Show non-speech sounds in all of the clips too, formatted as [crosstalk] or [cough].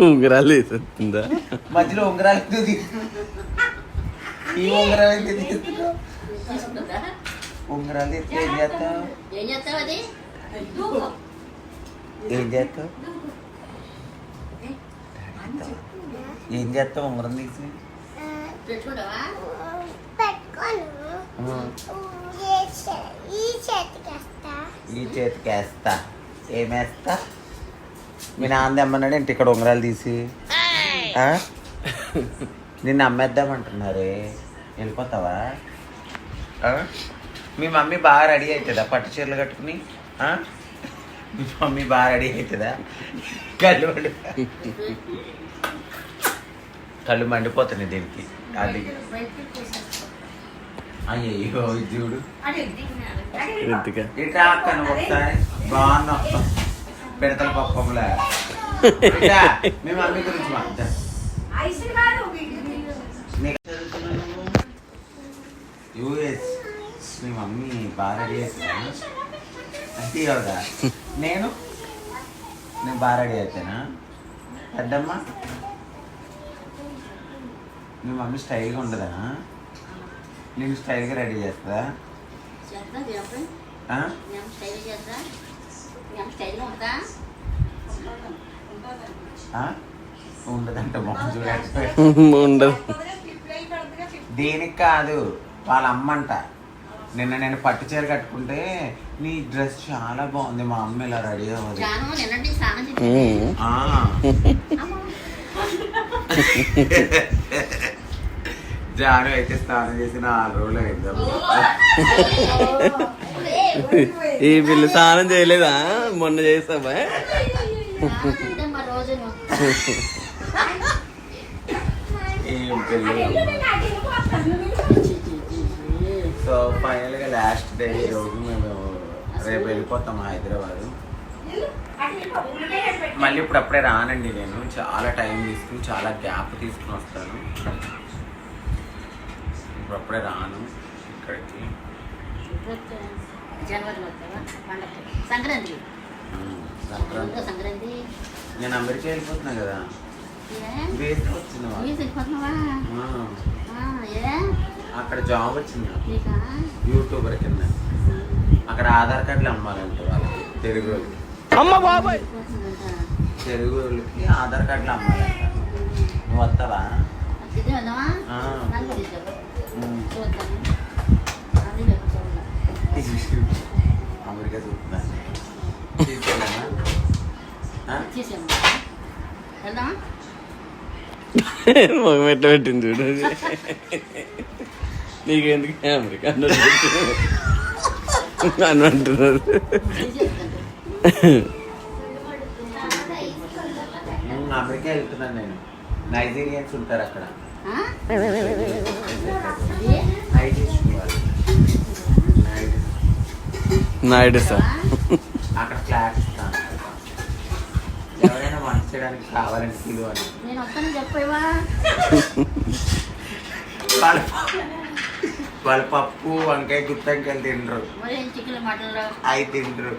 అవునా ఎందుకు ఉంగరాలు ఉంగరాలు వేసేస్తుందా మధ్యలో ఉంగరాలు ఎందుకు తీ- ఈ ఉంగరాలు ఎందుకు తీస్తున్నావు తీసుకుంటుందా? ఉంగరాలు ఎత్తి ఏం చేస్తావు ఏం చేస్తావు అది ఏం చేస్తావు ఏం చేస్తావు ఉంగరం తీసి పెట్టుకుంటావా ఆ, ఈ చేతికి వేస్తా ఏమేస్తా మీ నాన్న తెమ్మన్నాడు ఏంటి ఇక్కడ ఉంగరాలు తీసి? నిన్ను అమ్మేద్దామంటున్నారే. వెళ్ళిపోతావా? మీ మమ్మీ బాగా రెడీ అవుతుందా? పట్టు చీరలు కట్టుకుని? మీ మమ్మీ బాగా రెడీ అవుతుందా? కళ్ళు మండి కళ్ళు మండిపోతున్నాయి దీనికి. అది అయ్యో ఇది చూడు. ఇట్లా అక్కను ఒకసారి? బాగున్నా పిడతల పప్పంలా. ఇట్లా, మీ మమ్మీ గురించి యూఎస్. మీ మమ్మీ బాగా రెడీ అంటే కదా నేను? నేను బాగా రెడీ అవుతానా పెద్దమ్మ? మీ మమ్మీ స్టైల్గా ఉండదా? నేను స్టైల్గా రెడీ చేస్తుందా? చేస్తా? ఉండదంట మొహం చూడండి ఉండదు దీనికి కాదు వాళ్ళ అమ్మంట. నిన్న నేను పట్టు చీర కట్టుకుంటే నీ డ్రెస్ చాలా బాగుంది మా అమ్మ ఇలా రెడీ అవ్వదు. జాను అయితే స్నానం చేసి నాలుగు రోజులు అయిందమ్మా ఈ పిల్ల స్నానం చేయలేదా? మొన్న చేసావా? ఏం సో ఫైనల్గా లాస్ట్ డే రోజు మేము రేపు వెళ్ళిపోతాం హైదరాబాద్. మళ్ళీ ఇప్పుడు అప్పుడే రానండి నేను. చాలా టైం తీసుకుని చాలా గ్యాప్ తీసుకుని వస్తాను. ఇప్పుడు అప్పుడే రాను ఇక్కడికి. జనవరి వస్తావా పండగ సంక్రాంతి. సంక్రాంతి. సంక్రాంతి? నేను అమెరికా వెళ్ళిపోతున్నా కదా. అక్కడ జాబ్ వచ్చింది యూట్యూబర్ కింద. అక్కడ ఆధార్ కార్డులు అమ్మాలంట వాళ్ళకి తెలుగు వాళ్ళకి. అమ్మ బాబాయ్! వెళ్ళిపోతుందంట. తెలుగు వాళ్ళకి ఆధార్ కార్డులు అమ్మాలంట. నువ్వు వస్తావా తిరిగి వెళ్దామా ఆ. నన్ను కూడా తీసుకెళ్ళు. ఉమ్. చూద్దాము అది అమెరికా చూస్తున్నా తీసుకెళ్ళానా ఆ? తీసేయమ్మా వెళ్దామా మొగం ఎట్లా పెట్టింది చూడు నీకెందుకు అమెరికా అన్నట్టు అని అంటున్నారు అమెరికా వెళ్తున్నాను నేను నైజీరియన్స్ ఉంటారు అక్కడ ఆ? నైజీరియన్స్ వాళ్ళు. నైజీరియన్స్. నాయుడు సార్. అక్కడ ఫ్లాట్ ఇస్తాను. ఎవరైనా వంట చేయడానికి కావాలని పిలువ అని నేను వస్తానని చెప్పేవా? వాళ్ళ వాళ్ళ పప్పు వంకాయ గుత్తంకాయలు తినరు. అవి తినరు.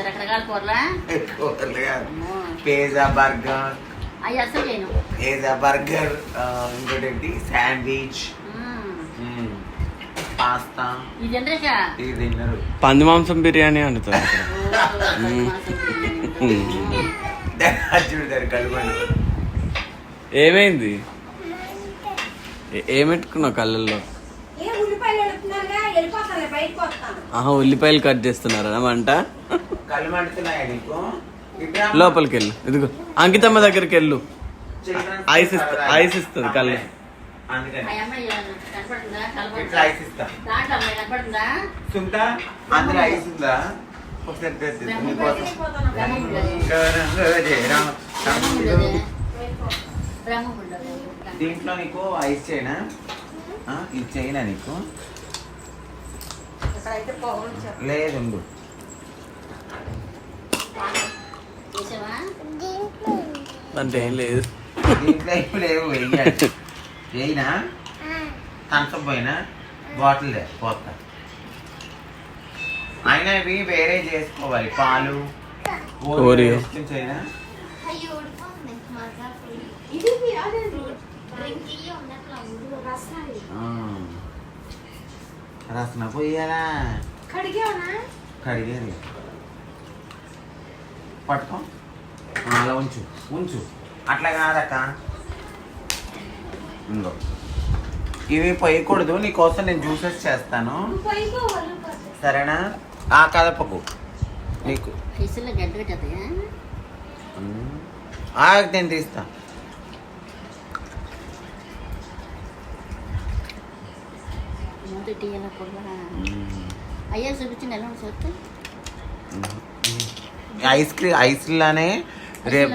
రకరకాల కూరలా? కాదు. Pizza burger. పిజ్జా బర్గర్ ఇంకోటి ఏంటి? శాండ్విచ్. పాస్తా. ఇది పంది మాంసం బిర్యానీ కలుపండి [laughs] ఏమైంది? ఏ- ఏం పెట్టుకున్నావు కళ్ళల్లో? ఆహా ఉల్లిపాయలు కట్ చేస్తున్నారా వంట. లోపలికి వెళ్ళు ఇదిగో. అంకితమ్మ దగ్గరికి వెళ్ళు ఐస్ ఇస్త- కలర్ ఐస్ ఇస్తుంది కళ్ళు. ఇట్లా ఐస్ ఇస్తా. సుంతా అందులో ఐస్ ఉందా? ఒకసారి దీంట్లో నీకు ఐస్ చేయనా? ఆ, ఇది చేయనా నీకు? లేదు ఏం లేదు. దీంట్లో ఇప్పుడు లేవు వెయ్యాలి వేయినా థమ్స్అప్ పోయినా? బాటిల్ పోతా. అయినా ఇవి వేరే చేసుకోవాలి. పాలు రసన పోయాలా కడిగేది పట్టుకో. అలా ఉంచు. ఉంచు. అట్లా కాదక్క. ఇంకో ఇవి పోయకూడదు నీకోసం నేను జ్యూసెస్ చేస్తాను. సరేనా? ఆ కదపకు నీకు. నేను తీస్తా. ఐస్ క్రీమ్ ఐస్ లానే రేపు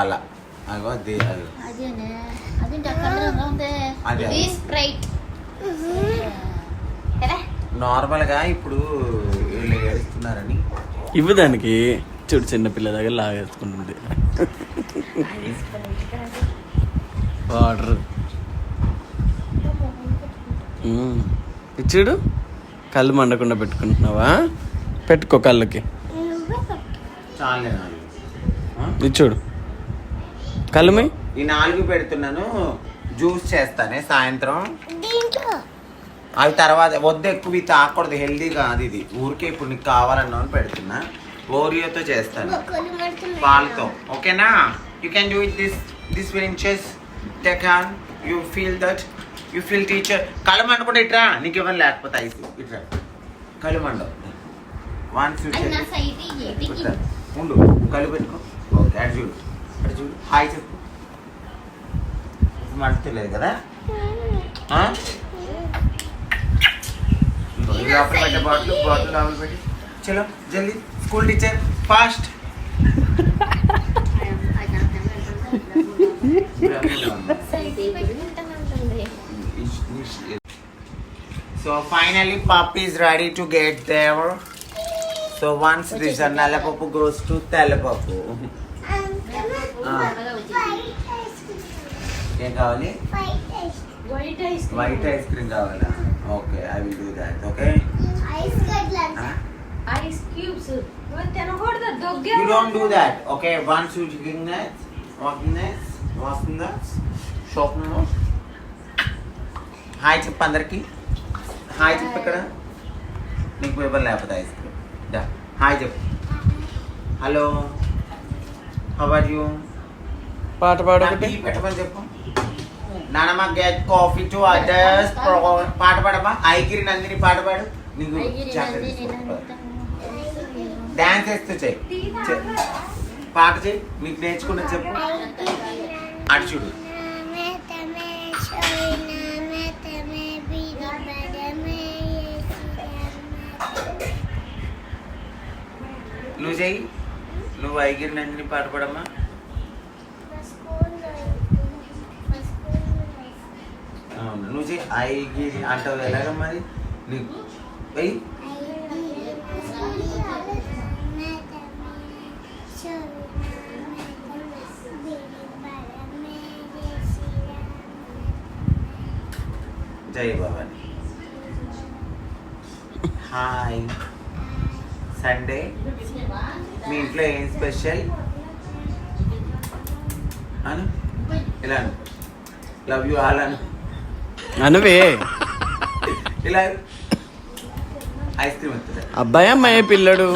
అలా. అగో అది అది. ఇది స్ప్రైట్ కదా నార్మల్గా ఇప్పుడు ఏడుస్తున్నారని. ఇవ్వు దానికి చూడు చిన్న పిల్ల దగ్గర లాగేసుకుంటుంది. వాటర్. ఇచ్చుడు కళ్ళు మండకుండా పెట్టుకుంటున్నావా? పెట్టుకో కళ్ళకి. ఆ? ఇచ్చుడు కళ్ళు మీ? ఈ నాలుగు పెడుతున్నాను. జ్యూస్ చేస్తానే సాయంత్రం. అవి తర్వాత వద్దు ఎక్కువ తాకూడదు హెల్దీ కాదు ఇది. ఊరికే ఇప్పుడు నీకు కావాలన్నా అని పెడుతున్నా. ఓరియోతో చేస్తాను. పాలతో. ఓకేనా? You can do it this this will inches take on you feel that you feel teacher మండకుండా ఇట్రా. నీకు ఇవ్వను లేకపోతే ఐస్ ఇట్రా. కళ్ళు మండ. వన్ ఇది ఉండు. కళ్ళు పెట్టుకో. ఓకే అటు చూడు. అటు చూడు. హాయ్ చెప్పు. మంటలేదు కదా ఆ? ఇంకో, ఈ లోపల పెట్టే బాటిల్ బాటిల్ లోపల పెట్టి చలో జల్దీ school teacher fast site పెట్టుకుంటానంటుంది So finally, puppy is ready to get there. So once this Nalapapu goes to Telepapu. ఏం కావాలి? White ice white ice cream కావాలా? Okay I will do that okay? Ice cubes తినకూడదు దొగ్గే you don't do that okay? Once you drink that walking that walking that shopping hi చెప్పు అందరికి. Hi చెప్పు ఇక్కడ నీకు ఇవ్వాలి లేకపోతే ఐస్ క్రీమ్ దా హాయ్ చెప్పు. హలో హౌ ఆర్ యూ పాట పాడొకటి టీ పెట్టమని చెప్పు. నానమ్మ గెట్ కాఫీ టు అదర్స్ పాట పాడమ్మా. ఐగిరి నందిని పాట పాడు. నీకు డాన్స్ వేస్తూ చెయ్యి చెయ్. పాట చెయ్యి నీకు నేర్చుకున్న చెప్పు. అటు చూడు. నువ్వు చెయ్యి. నువ్వు ఐగిరి నందిని పాట పాడమ్మా. నువ్వు చెయ్యి ఐగిరి అంటావు ఎలాగ మరి? నీకు వెయ్యి జై భవాని. హాయ్. సండే. మీ ఇంట్లో ఏం స్పెషల్? అను. ఇలా లవ్ యూ ఆల్ అను. అనువే. ఇలా ఐస్ క్రీమ్ వస్తుంది. అబ్బాయి అమ్మాయి పిల్లడు.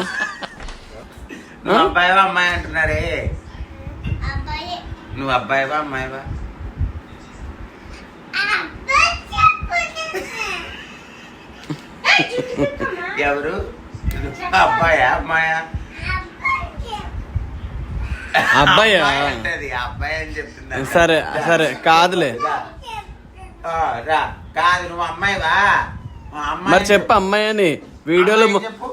నువ్వు అబ్బాయివా అమ్మాయి అంటున్నారే. నువ్వు అబ్బాయివా అమ్మాయివా ఎవరు? అబ్బాయా అమ్మాయా? అబ్బాయా? అబ్బాయి అని చెప్తున్నా సరే, సరే, కాదులే. రా కాదు నువ్వు అమ్మాయివా? మరి చెప్పు అమ్మాయి అని. వీడియోలో.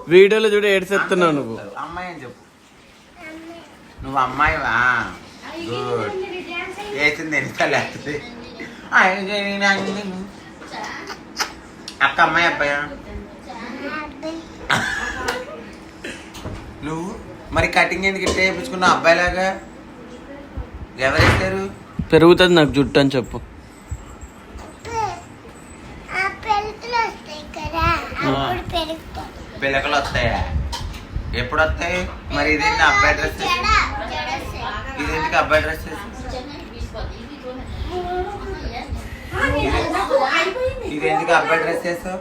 వీడియోలో చూడ ఏడ్చెత్తున్నావు నువ్వు. అమ్మాయి అని చెప్పు. నువ్వు అమ్మాయివా? గుడ్. వేసింది లేకపోతే అక్క అమ్మాయి అబ్బాయా? నువ్వు? మరి కటింగ్ ఎందుకు ఇట్లా చేయించుకున్నావు? అబ్బాయిలాగా? ఎవరు పెరుగుతుంది నాకు జుట్టు అని చెప్పు. పెరుగుతులు వస్తాయి ఎప్పుడు వస్తాయి మరి ఇదేంటి అబ్బాయి డ్రెస్ ఇదేంటికి అబ్బాయి డ్రెస్ ఇదేంటికి అబ్బాయి డ్రెస్ వేసావు?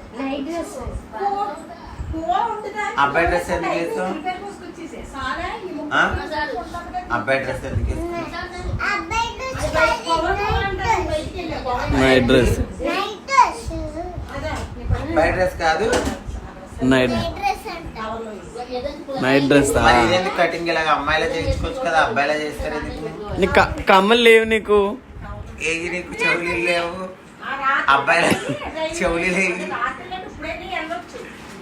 అబ్బాయి డ్రెస్ ఎందుకు వేసావు. అబ్బాయి డ్రెస్ ఎందుకు. నైట్ డ్రెస్ అబ్బాయి డ్రెస్ కాదు. నైట్. నైట్ డ్రెస్ కటింగ్ ఇలాగ అమ్మాయిలా చేయించుకోవచ్చు కదా అబ్బాయిలా చేస్తారు ఎందుకు? నీ క- కమ్మలు లేవు నీకు? ఏగి నీకు చెవులు లేవు? అబ్బాయిల చెవులు లేవు.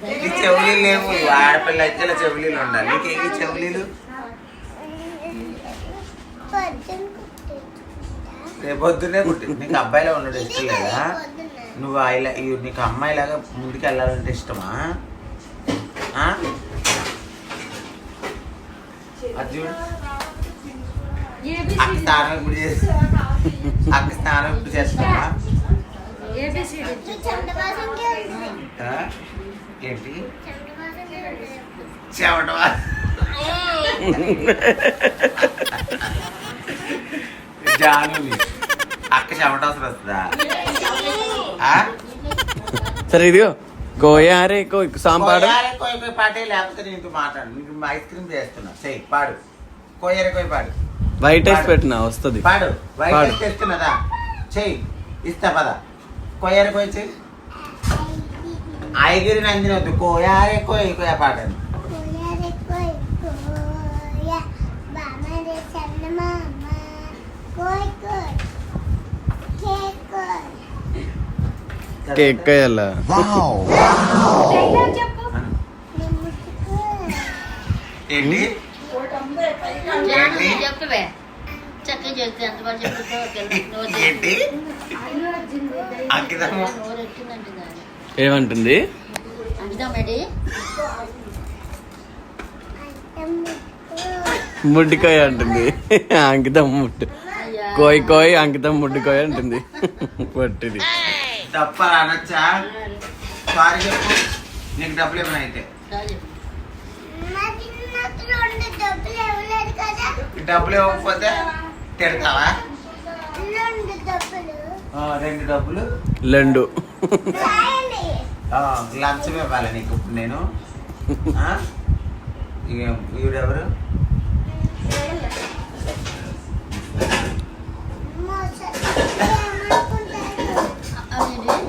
నీకు చెవులు లేవు? ఆడపిల్ల అయితే ఇలా చెవులీలు ఉండాలి. నీకు ఏగి చెవులీలు? రేపొద్దునే పుట్టి నీకు అబ్బాయిలా ఉండడం ఇష్టం లేదా? నువ్వు ఇలా నీకు అమ్మాయిలాగా ముందుకు వెళ్ళాలంటే ఇష్టమా ఆ? చూడు. అక్క స్నానం ఇప్పుడు చేసి అక్క స్నానం ఇప్పుడు చేస్తావా? ఏంటి? చెమట జానువి అక్క చెమట అవసరం వస్తుందా? ఆ? సరే ఇదిగో. గోయారే సాంపాడు కోయారే కోయ కోయ పాటే లేకపోతే నేను మాట్లాడు నీకు ఐస్ క్రీమ్ చేస్తున్నా. చెయ్యి పాడు. కోయరే కోయ పాడు. వైట్ రైస్ పెట్టినా? వస్తుంది. పాడు. వైట్ పాడు. రైస్ తెస్తున్నదా చెయ్యి ఇస్తా పద. కోయరే కోయ చెయ్యి ఐగిరి నందిని వద్దు. కోయారే కోయ కోయ పాడండి కేక్ కయ్యాల. ఏంటి? ఏమంటుంది? ముడ్డికాయ అంటుంది. అంకితం అయ్యా కోయ్ కోయ్ అంకితం ముడ్డుకోయ్ అంటుంది. పొట్టిది. తప్ప అనొచ్చా? సారీ చెప్పు. నీకు డబ్బులు ఏమైనా అయితే. డబ్బులు ఇవ్వకపోతే తిడతావా? రెండు డబ్బులు. ఆ, లంచం ఇవ్వాలి నీకు ఇప్పుడు నేను. ఈవిడెవరు అదేంటి? ముసలిదంటే ఏమనుకుంటుందో అంటుంది అనుకున్నావా? ఏమనుకోలే అనేసి నీకు వచ్చింది కదా అనే. నీకు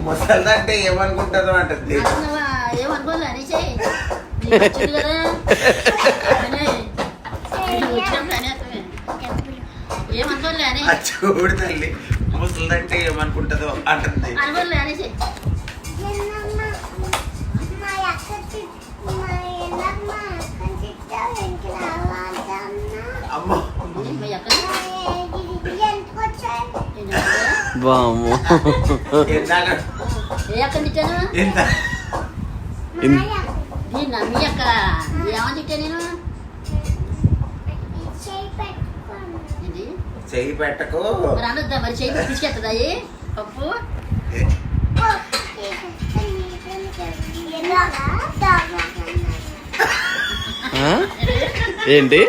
వచ్చినప్పుడు అనేస్తామే. ఏమనుకోలే అని ఆ చూడు తల్లి ముసలిదంటే ఏమనుకుంటుందో అంటుంది అనుకోలే తిట్టాను ఇంత నేను మీ అక్క ఏమని తిట్టా నేను ఏంటి చెయ్యి పెట్టకు మరి అనొద్దా మరి చేయి తీసుకెళ్తుందా ఏ? పప్పు? ఏంటి?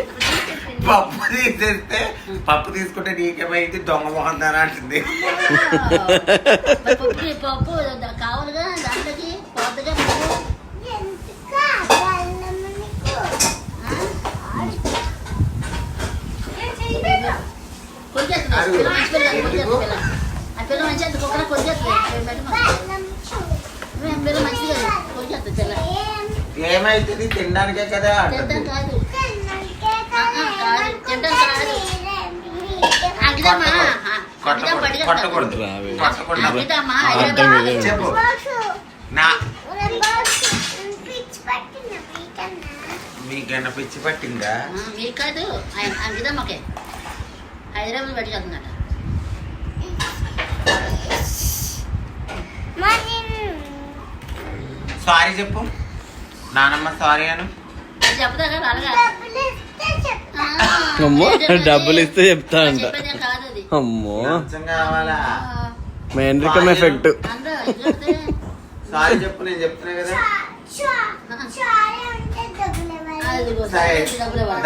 పప్పు తీసేస్తే పప్పు తీసుకుంటే నీకేమైంది? దొంగ మొహందాన అంటుంది. పప్పు పిల్ల మంచి అంత కుక్కన పిల్ల మంచిది కదా పిల్ల ఏమైతుంది? తినడానికే కదా తింటాం కాదు. చెప్పు. నా మీకన్నా? పిచ్చి పట్టిందా? మీకు కాదు అంకితమ్మకే హైదరాబాద్ పట్టుకెళ్తుందట సారీ చెప్పు. నానమ్మ సారీ అను. చెప్తా అమ్మో [laughs] డబ్బులు ఇస్తే చెప్తా అంట. అమ్మో. మేనరికం ఎఫెక్ట్. సారీ చెప్పు నేను చెప్తున్నా కదా.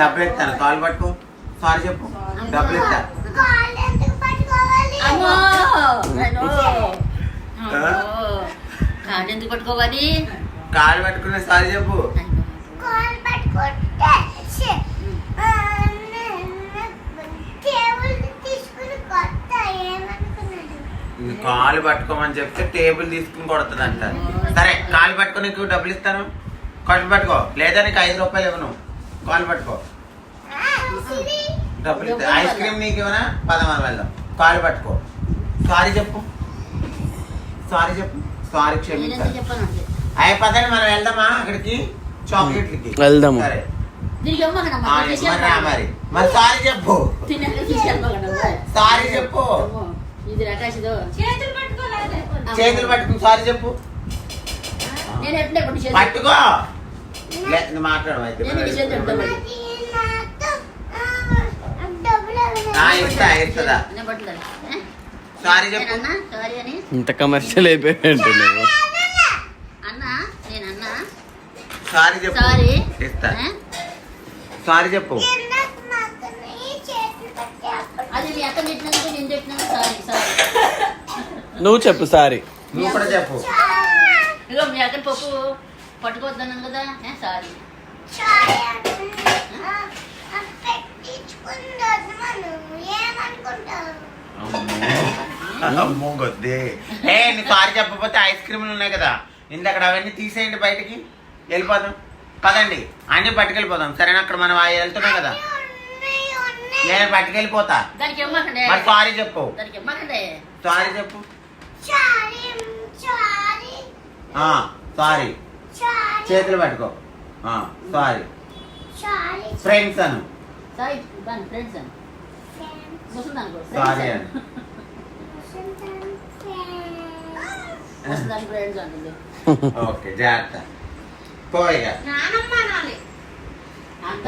డబ్బులు ఇస్తాను కాల్ పట్టుకో. సారీ చెప్పు. డబ్బులు ఇస్తా. కాళ్ళు ఎందుకు పట్టుకోవాలి. కాళ్ళు పట్టుకునే సారీ చెప్పు. కాలు పట్టుకోమని చెప్తే టేబుల్ తీసుకుని కొడుతుందంట. సరే కాలు పట్టుకుని నీకు డబ్బులు ఇస్తాను. కొట్టు పట్టుకో. లేదా నీకు ఐదు రూపాయలు ఇవ్వను. కాలు పట్టుకో. డబ్బులు ఇస్తా ఐస్ క్రీమ్ నీకు ఇవ్వనా పదమని వెళ్దాం కాలు పట్టుకో. సారీ చెప్పు. సారీ చెప్పు. సారీ క్షమించాలి. అయ్య పదండి మనం వెళ్దామా? అక్కడికి చాక్లెట్లకి. వెళ్దాము. సరే. మరి మరి సారీ చెప్పు. సారీ చెప్పు. అమ్మో, ఇది రకాశిదో చేతులు పట్టుకుని సారీ చెప్పు. పట్టుకో. లే, నువ్వు మాట్లాడు అయితే నేను నీ చేతులు ఎడతాను. అది నాతో ఆ, డబ్బులు ఆ, ఇస్తా ఇస్తుందా నేను పట్టుదల సారీ చెప్పు నేనన్నా సారీ అని ఇంత కమర్షియల్ అయిపోయాడు నువ్వు. సారీ చెప్పు. సారీ ఇస్తా. చెప్పు. నువ్వు చెప్పు సారీ నువ్వు కూడా చెప్పు. ఇగో మీ అక్కడ పప్పు పట్టుకోవద్దన్నాను కదా ఏ, సారీ అమ్మో. గొద్దే ఏ నీ సారీ చెప్పకపోతే ఐస్ క్రీమ్లు ఉన్నాయి కదా. ఇందక్కడ అవన్నీ తీసేయండి బయటికి. వెళ్ళిపోదాం. పదండి. అన్ని పట్టుకెళ్ళిపోదాం సరేనా? అక్కడ మనం వెళ్తున్నాం కదా. నేను పట్టుకెళ్ళిపోతా మరి సారీ చెప్పు. సారీ చెప్పు. సారీ. చేతులు పట్టుకో. ఆ సారీ. ఫ్రెండ్స్ అను. సారీ ఇవ్వండి ఫ్రెండ్స్ అని ముసలి అనుకో సారీ అని ఫ్రెండ్స్ అంటుంది ఓకే జాగ్రత్త పోయిగా నానమ్మ అంత